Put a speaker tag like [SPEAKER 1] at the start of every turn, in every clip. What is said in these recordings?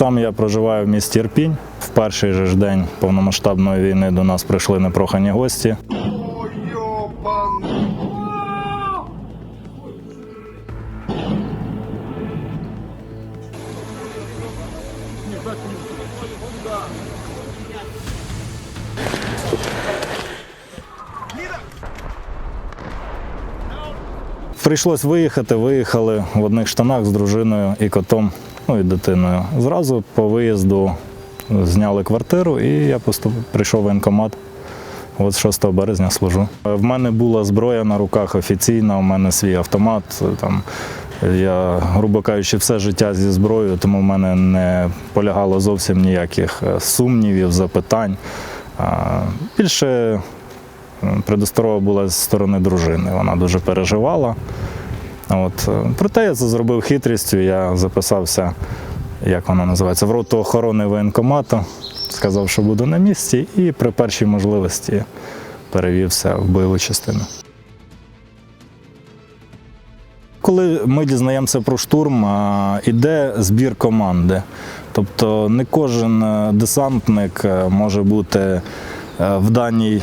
[SPEAKER 1] Сам я проживаю в місті Ірпінь. В перший же ж день повномасштабної війни до нас прийшли непрохані гості. Прийшлось виїхати. Виїхали в одних штанах з дружиною і котом, ну дитиною. Зразу по виїзду зняли квартиру, і я поступ... прийшов в воєнкомат. От 6 березня служу. В мене була зброя на руках офіційна, у мене свій автомат. Там я, грубо кажучи, все життя зі зброєю, тому в мене не полягало зовсім ніяких е, сумнівів, запитань. Більше предосторога була з сторони дружини. Вона дуже переживала. От. е, Проте я це зробив хитрістю. Я записався, як вона називається, в роту охорони воєнкомату. Сказав, що буду на місці, і при першій можливості перевівся в бойову частину. Коли ми дізнаємося про штурм, а, іде збір команди. Тобто не кожен е, десантник е, може бути е, в даній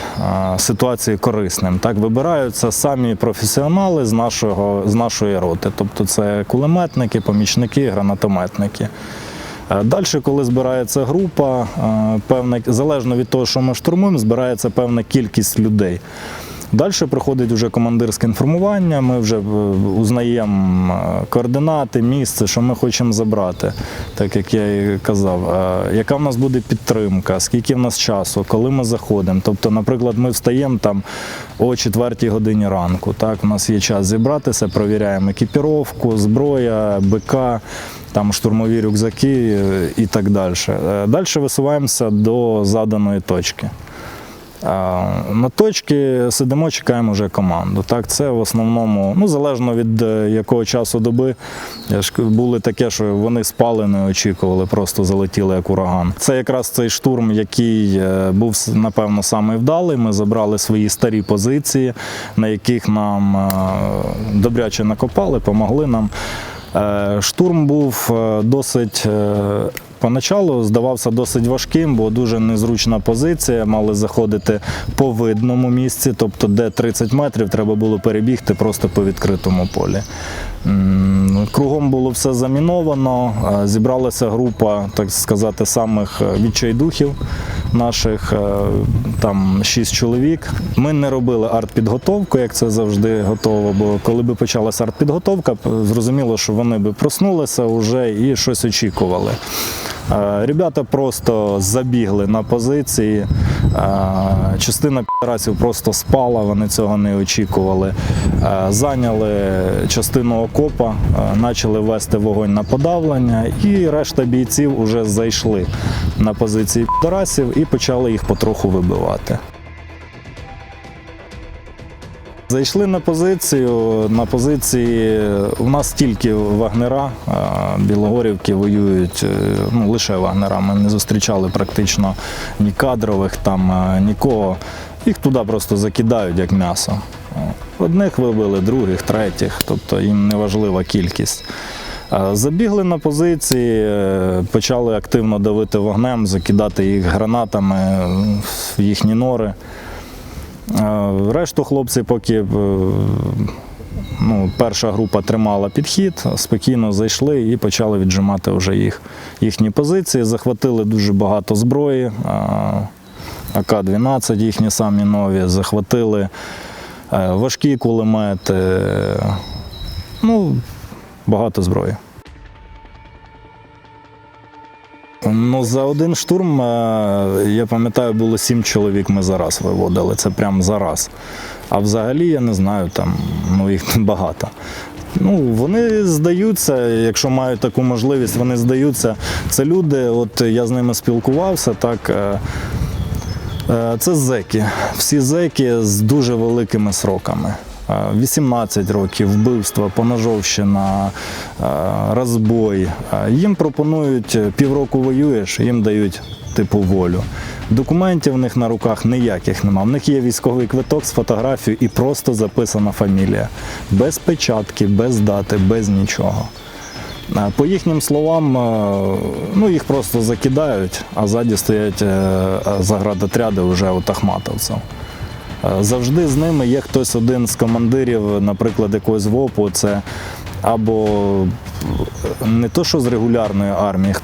[SPEAKER 1] ситуації корисним. Так вибираються самі професіонали з нашого з нашої роти. Тобто це кулеметники, помічники, гранатометники. Далі, коли збирається група, певне залежно від того, що ми штурмуємо, збирається певна кількість людей. Далі приходить вже командирське інформування, ми вже е, узнаємо е, координати, місце, що ми хочемо забрати, так як я і казав. Е, Яка в нас буде підтримка, скільки в нас часу, коли ми заходимо. Тобто, наприклад, ми встаємо там о 4 годині ранку. Так, у нас є час зібратися, провіряємо екіпіровку, зброя, БК, там штурмові рюкзаки і так далі. Далі висуваємося до заданої точки. А, На точці сидимо, чекаємо вже команду. Так, це в основному, ну залежно від е, якого часу доби. Були таке, що вони спали, не очікували, просто залетіли як ураган. Це якраз цей штурм, який е, був напевно самий вдалий. Ми забрали свої старі позиції, на яких нам е, добряче накопали, помогли нам. Е, Штурм був е, досить. е, Поначалу здавався досить важким, бо дуже незручна позиція. Мали заходити по видному місці, тобто де 30 метрів треба було перебігти просто по відкритому полі. Кругом було все заміновано. Зібралася група, так сказати, самих відчайдухів наших, е, там шість чоловік. Ми не робили артпідготовку, як це завжди готово, бо коли би почалася артпідготовка, зрозуміло, що вони би проснулися вже і щось очікували. Е, Ребята просто забігли на позиції. Частина підрасів просто спала, вони цього не очікували. Зайняли частину окопа, почали вести вогонь на подавлення, і решта бійців вже зайшли на позиції підрасів і почали їх потроху вибивати. Зайшли на позицію. На позиції у нас тільки вагнера, білогорівки воюють е, ну, лише вагнера. Ми не зустрічали практично ні кадрових, там, нікого. Їх туди просто закидають як м'ясо. Одних вибили, других, третіх, тобто їм не важлива кількість. Забігли на позиції, е, почали активно давити вогнем, закидати їх гранатами е, в їхні нори. Е, Решту хлопці, поки е, ну, перша група тримала підхід, спокійно зайшли і почали віджимати вже їх, їхні позиції. Захватили дуже багато зброї. е, АК-12 їхні самі нові, захватили важкі кулемети. Ну, багато зброї. Ну, за один штурм, е, я пам'ятаю, було сім чоловік ми за раз виводили. Це прям за раз. А взагалі, я не знаю, там ну, їх багато. Ну, вони здаються, якщо мають таку можливість, вони здаються. Це люди, от я з ними спілкувався, так. е, е, Це зеки. Всі зеки з дуже великими сроками. Е, 18 років, вбивство, поножовщина, розбой. Їм пропонують е, півроку воюєш, їм дають типу волю. Документів в них на руках ніяких нема. В них є військовий квиток з фотографією і просто записана фамілія. Без печатки, без дати, без нічого. По їхнім словам, е, ну їх просто закидають, а ззаді стоять е, заградотряди вже от ахматовців. Е, Завжди з ними є хтось один з командирів, наприклад, якогось ВОПу, це або не то, що з регулярної армії,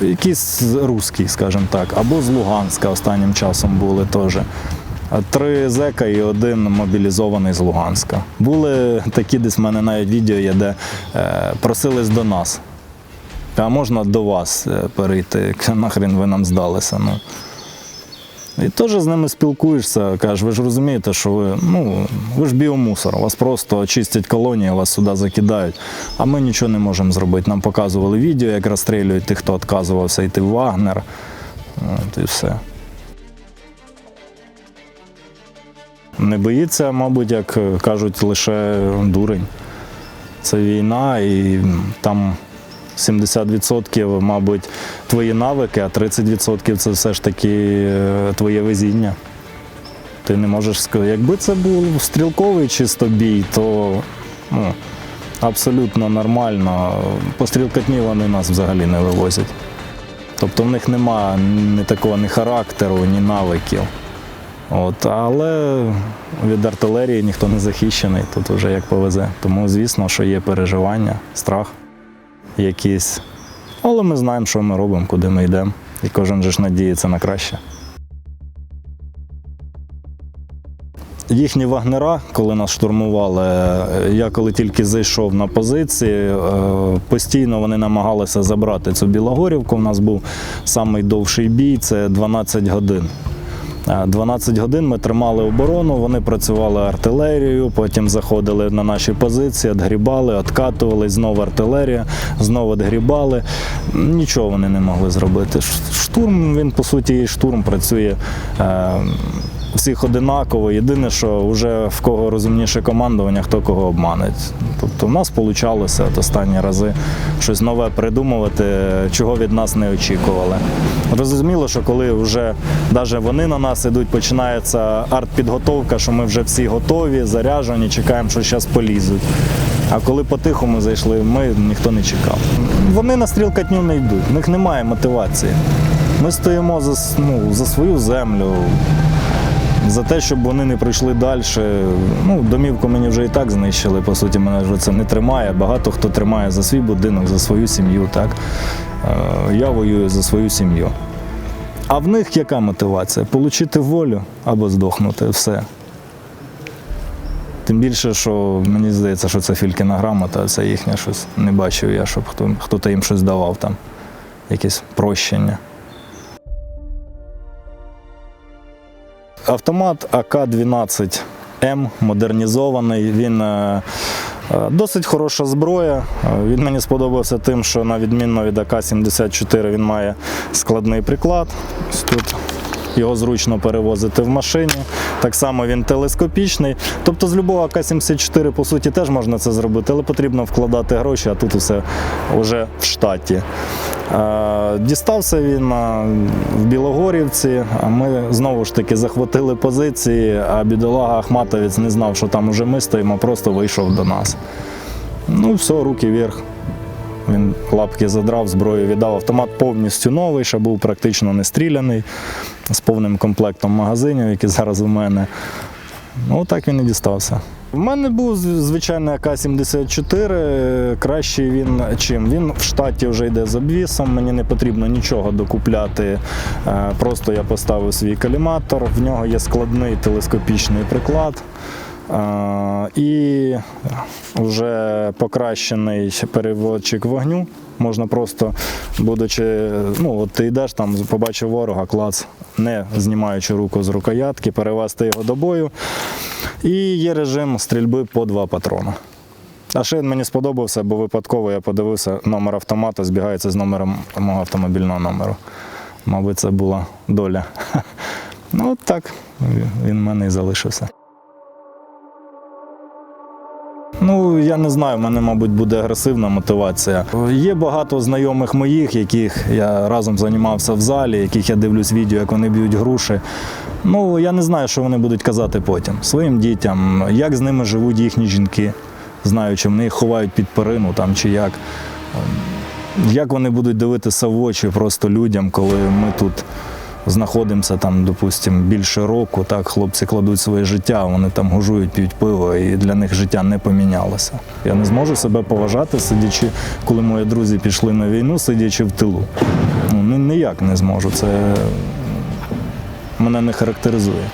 [SPEAKER 1] якийсь русський, скажімо так, або з Луганська останнім часом були теж. Три зека і один мобілізований з Луганська. Були такі, десь в мене навіть відео є, де е, просились до нас. А можна до вас е, перейти, нахрен ви нам здалися. Ну. І теж з ними спілкуєшся, кажеш, ви ж розумієте, що ви, ну, ви ж біомусор, вас просто очистять колонії, вас сюди закидають, а ми нічого не можемо зробити. Нам показували відео, як розстрілюють тих, хто відказувався йти в Вагнер. От і все. Не боїться, мабуть, як кажуть, лише дурень. Це війна, і там 70% мабуть, твої навики, а 30% це все ж таки е, твоє везіння. Ти не можеш сказати, якби це був стрілковий чисто бій, то ну, абсолютно нормально. По стрілкотні вони нас взагалі не вивозять. Тобто в них нема ні такого ні характеру, ні навиків. От, але від артилерії ніхто не захищений, тут вже як повезе. Тому, звісно, що є переживання, страх якийсь. Але ми знаємо, що ми робимо, куди ми йдемо. І кожен же ж надіється на краще. Їхні вагнера, коли нас штурмували, я коли тільки зайшов на позиції, е, постійно вони намагалися забрати цю Білогорівку. У нас був самий довший бій це 12 годин. Е, 12 годин ми тримали оборону, вони працювали артилерією, потім заходили на наші позиції, відгрібали, відкатували, знову артилерія, знову відгрібали. Нічого вони не могли зробити. Штурм, він по суті, штурм працює. Всіх одинаково. Єдине, що вже в кого розумніше командування, хто кого обманить. Тобто в нас вийшло от останні рази щось нове придумувати, чого від нас не очікували. Розуміло, що коли вже навіть вони на нас ідуть, починається артпідготовка, що ми вже всі готові, заряжені, чекаємо, що зараз полізуть. А коли по-тихому зайшли, ми ніхто не чекав. Вони на стрілкатню не йдуть, в них немає мотивації. Ми стоїмо за, ну, за свою землю, за те, щоб вони не прийшли далі. Ну, домівку мені вже і так знищили. По суті, мене вже це не тримає. Багато хто тримає за свій будинок, за свою сім'ю. Так? Е, Я воюю за свою сім'ю. А в них яка мотивація? Получити волю або здохнути. Все. Тим більше, що мені здається, що це Фількіна грамота, це їхнє щось. Не бачив я, щоб хто, хто-то їм щось давав там, якесь прощення. Автомат АК-12М модернізований. Він е, е, досить хороша зброя. Е, Він мені сподобався тим, що на відмінно від АК-74 він має складний приклад. Ось тут його зручно перевозити в машині. Так само він телескопічний. Тобто з любого АК-74 по суті теж можна це зробити, але потрібно вкладати гроші, а тут усе вже в штаті. Е, Дістався він е, в Білогорівці, ми знову ж таки захватили позиції, а бідолага Ахматовець не знав, що там уже ми стоїмо, просто вийшов до нас. Ну, все, руки вверх. Він лапки задрав, зброю віддав. Автомат повністю новий, ще був практично не стріляний, з повним комплектом магазинів, які зараз у мене. Ну, так він і дістався. В мене був звичайний АК-74. Кращий він чим? Він в штаті вже йде з обвісом, мені не потрібно нічого докупляти. Е, Просто я поставив свій каліматор, в нього є складний телескопічний приклад. Е, І вже покращений переводчик вогню. Можна просто, будучи, ну от ти йдеш там, побачив ворога, клац, не знімаючи руку з рукоятки, перевести його до бою. І є режим стрільби по два патрони. А ще мені сподобався, бо випадково я подивився, номер автомата збігається з номером мого автомобільного номеру. Мабуть, це була доля. Ну, от так, він в мене і залишився. Ну, я не знаю, в мене, мабуть, буде агресивна мотивація. Є багато знайомих моїх, яких я разом займався в залі, яких я дивлюсь відео, як вони б'ють груші. Ну, я не знаю, що вони будуть казати потім своїм дітям, як з ними живуть їхні жінки, знаю, чи вони їх ховають під перину там чи як. Як вони будуть дивитися в очі просто людям, коли ми тут знаходимося там, допустимо, більше року, так, хлопці кладуть своє життя, вони там гужують, п'ють пиво, і для них життя не помінялося. Я не зможу себе поважати, сидячи, коли мої друзі пішли на війну, сидячи в тилу. Ну, ніяк не зможу. Це мене не характеризує.